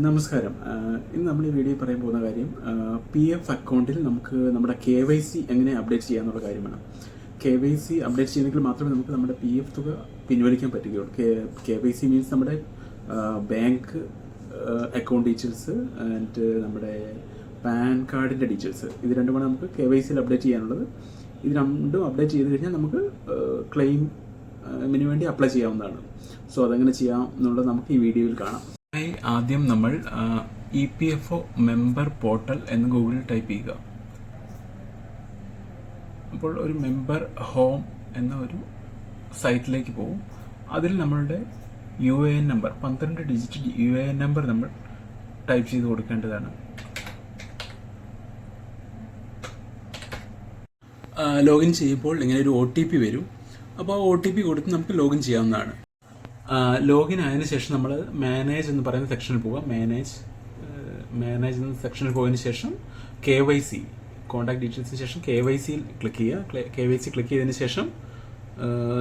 നമസ്കാരം. ഇന്ന് നമ്മൾ ഈ വീഡിയോ പറയാൻ പോകുന്ന കാര്യം പി എഫ് അക്കൗണ്ടിൽ നമുക്ക് നമ്മുടെ കെ വൈ സി എങ്ങനെ അപ്ഡേറ്റ് ചെയ്യാന്നുള്ള കാര്യമാണ്. കെ വൈ സി അപ്ഡേറ്റ് ചെയ്തെങ്കിൽ മാത്രമേ നമുക്ക് നമ്മുടെ പി എഫ് തുക പിൻവലിക്കാൻ പറ്റുകയുള്ളൂ. കെ വൈ സി മീൻസ് നമ്മുടെ ബാങ്ക് അക്കൗണ്ട് ഡീറ്റെയിൽസ് ആൻഡ് നമ്മുടെ പാൻ കാർഡിന്റെ ഡീറ്റെയിൽസ് ഇത് രണ്ടുമാണ് നമുക്ക് കെ വൈ സിയിൽ അപ്ഡേറ്റ് ചെയ്യാനുള്ളത്. ഇത് രണ്ടും അപ്ഡേറ്റ് ചെയ്ത് കഴിഞ്ഞാൽ നമുക്ക് ക്ലെയിം വേണ്ടി അപ്ലൈ ചെയ്യാവുന്നതാണ്. സോ അതെങ്ങനെ ചെയ്യാം എന്നുള്ളത് നമുക്ക് ഈ വീഡിയോയിൽ കാണാം. ആയി ആദ്യം നമ്മൾ E P F O member portal എന്ന് ഗൂഗിളിൽ ടൈപ്പ് ചെയ്യുക. അപ്പോൾ ഒരു മെമ്പർ ഹോം എന്ന ഒരു സൈറ്റിലേക്ക് പോകും. അതിൽ നമ്മളുടെ യു എ എൻ നമ്പർ പന്ത്രണ്ട് digit U A N number നമ്മൾ ടൈപ്പ് ചെയ്ത് കൊടുക്കേണ്ടതാണ്. ലോഗിൻ ചെയ്യുമ്പോൾ ഇങ്ങനെ ഒരു ഒ ടി പി വരും. അപ്പോൾ ആ ഒ ടി പി കൊടുത്ത് നമുക്ക് ലോഗിൻ ചെയ്യാവുന്നതാണ്. ലോഗിൻ ആയതിനു ശേഷം നമ്മൾ മാനേജ് എന്ന് പറയുന്ന സെക്ഷനിൽ പോവുക മാനേജ് മാനേജ് എന്ന സെക്ഷനിൽ പോയതിനു ശേഷം കെ വൈ സി കോൺടാക്ട് ഡീറ്റെയിൽസിന് ശേഷം കെ വൈ സിയിൽ ക്ലിക്ക് ചെയ്യുക. കെ വൈ സി ക്ലിക്ക് ചെയ്തതിന് ശേഷം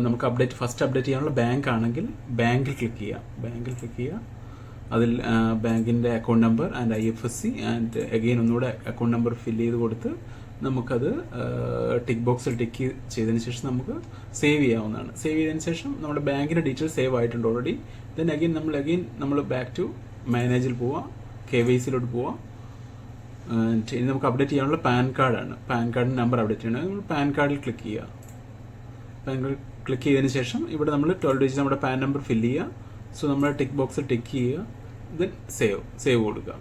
നമുക്ക് അപ്ഡേറ്റ് ഫസ്റ്റ് അപ്ഡേറ്റ് ചെയ്യാനുള്ള ബാങ്ക് ആണെങ്കിൽ ബാങ്കിൽ ക്ലിക്ക് ചെയ്യുക. ബാങ്കിൽ ക്ലിക്ക് ചെയ്യുക. അതിൽ ബാങ്കിന്റെ account number and I F S C and again ഒന്നുകൂടെ അക്കൗണ്ട് നമ്പർ ഫില്ല് ചെയ്ത് കൊടുത്ത് നമുക്കത് ടിക്ക് ബോക്സിൽ ടിക്ക് ചെയ്തതിന് ശേഷം നമുക്ക് സേവ് ചെയ്യാവുന്നതാണ്. സേവ് ചെയ്തതിന് ശേഷം നമ്മുടെ ബാങ്കിന്റെ ഡീറ്റെയിൽസ് സേവ് ആയിട്ടുണ്ട് ഓൾറെഡി ദെൻ അഗെയിൻ നമ്മൾ അഗെയിൻ നമ്മൾ ബാക്ക് ടു മാനേജിൽ പോവാം കെ വൈ സിയിലോട്ട് പോവാം. ഇനി നമുക്ക് അപ്ഡേറ്റ് ചെയ്യാനുള്ള പാൻ കാർഡാണ് പാൻ കാർഡിന്റെ നമ്പർ അപ്ഡേറ്റ് ചെയ്യണം. നമ്മൾ പാൻ കാർഡിൽ ക്ലിക്ക് ചെയ്യുക പാൻ കാർഡ് ക്ലിക്ക് ചെയ്തതിന് ശേഷം ഇവിടെ നമ്മൾ ട്വൽവ് ഡിജിറ്റ് നമ്മുടെ പാൻ നമ്പർ ഫില്ല് ചെയ്യുക സോ നമ്മൾ ടിക്ക് ബോക്സ് ടിക്ക് ചെയ്യുക. ദെൻ സേവ് സേവ് കൊടുക്കുക.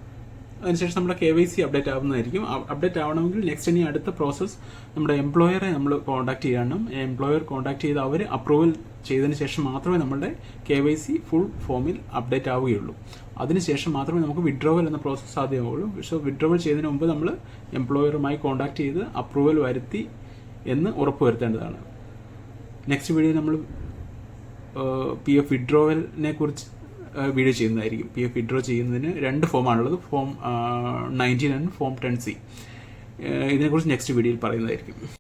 അതിനുശേഷം നമ്മുടെ കെ വൈ സി അപ്ഡേറ്റ് ആവുന്നതായിരിക്കും. അപ്ഡേറ്റ് ആവണമെങ്കിൽ നെക്സ്റ്റ് ഇനി അടുത്ത പ്രോസസ്സ് നമ്മുടെ എംപ്ലോയറെ നമ്മൾ കോൺടാക്ട് ചെയ്യണം. എംപ്ലോയർ കോൺടാക്ട് ചെയ്ത് അവർ അപ്രൂവൽ ചെയ്തതിന് ശേഷം മാത്രമേ നമ്മുടെ കെ വൈ സി ഫുൾ ഫോമിൽ അപ്ഡേറ്റ് ആവുകയുള്ളൂ. അതിനുശേഷം മാത്രമേ നമുക്ക് വിഡ്രോവൽ എന്ന പ്രോസസ്സ് സാധ്യമാവുള്ളൂ. സോ വിഡ്രോവൽ ചെയ്യുന്നതിന് മുമ്പ് നമ്മൾ എംപ്ലോയറുമായി കോൺടാക്ട് ചെയ്ത് അപ്രൂവൽ വരുത്തി എന്ന് ഉറപ്പുവരുത്തേണ്ടതാണ്. നെക്സ്റ്റ് വീഡിയോ നമ്മൾ പി എഫ് വിഡ്രോവലിനെ കുറിച്ച് വീഡിയോ ചെയ്യുന്നതായിരിക്കും. പി എഫ് വിഡ്രോ ചെയ്യുന്നതിന് രണ്ട് ഫോമാണുള്ളത് form nineteen and form ten C ഇതിനെക്കുറിച്ച് നെക്സ്റ്റ് വീഡിയോയിൽ പറയുന്നതായിരിക്കും.